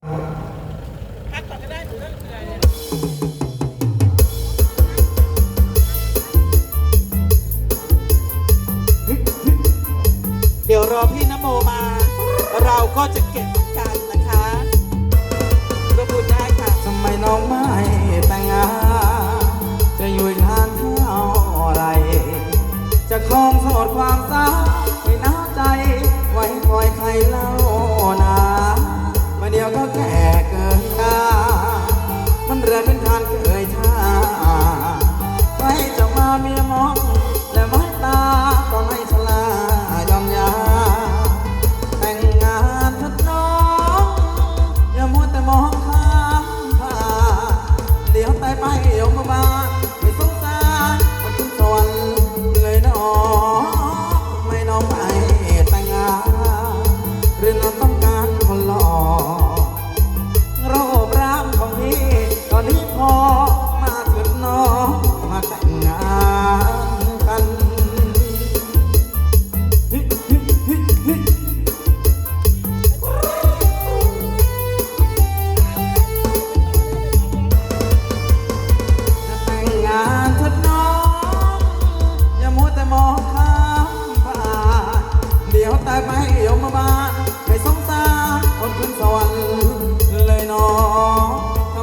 เดี๋ยวรอพี่นโมมา เราก็จะเก็บ แรงเป็นทาน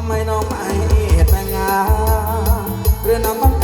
ไม่น้องไม่แต่งงานเรือนำมั